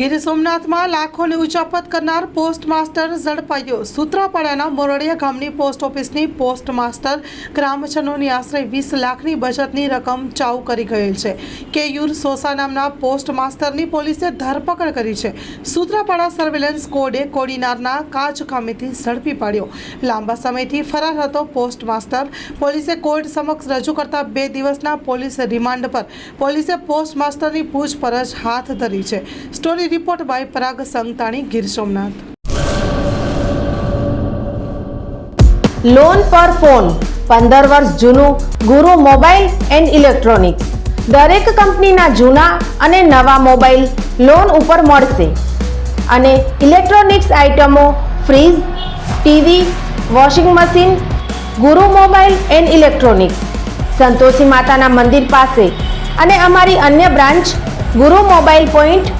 ગીર સોમનાથમાં લાખોની ઉચાપત કરનાર પોસ્ટ માસ્ટર ઝડપાયો. સૂત્રાપાડાના મોરડિયા ગામની પોસ્ટ ઓફિસની પોસ્ટ માસ્ટર ગ્રામજનોની આશરે વીસ લાખની બચતની રકમ ચાઉ કરી ગયેલ છે. કેયુર સોસા નામના પોસ્ટ માસ્ટરની પોલીસે ધરપકડ કરી છે. સૂત્રાપાડા સર્વેલન્સ કોડે કોડીનારના કાચ ખામેથી ઝડપી પાડ્યો. લાંબા સમયથી ફરાર હતો પોસ્ટ માસ્ટર પોલીસે કોર્ટ સમક્ષ રજૂ કરતા બે દિવસના પોલીસ રિમાન્ડ પર પોલીસે પોસ્ટ માસ્ટરની પૂછપરછ હાથ ધરી છે. Story report by Parag Santani, Gir Somnath. Loan પર ફોન પંદર વર્ષ જૂનું, ગુરુ મોબાઈલ એન્ડ ઇલેક્ટ્રોનિક્સ. દરેક કંપનીના જૂના અને નવા મોબાઈલ લોન ઉપર મળશે. અને ઇલેક્ટ્રોનિક્સ આઇટમો fridge, TV, washing machine, Guru mobile and electronics. Santoshi માતાના મંદિર પાસે. અને અમારી અન્ય branch, Guru mobile point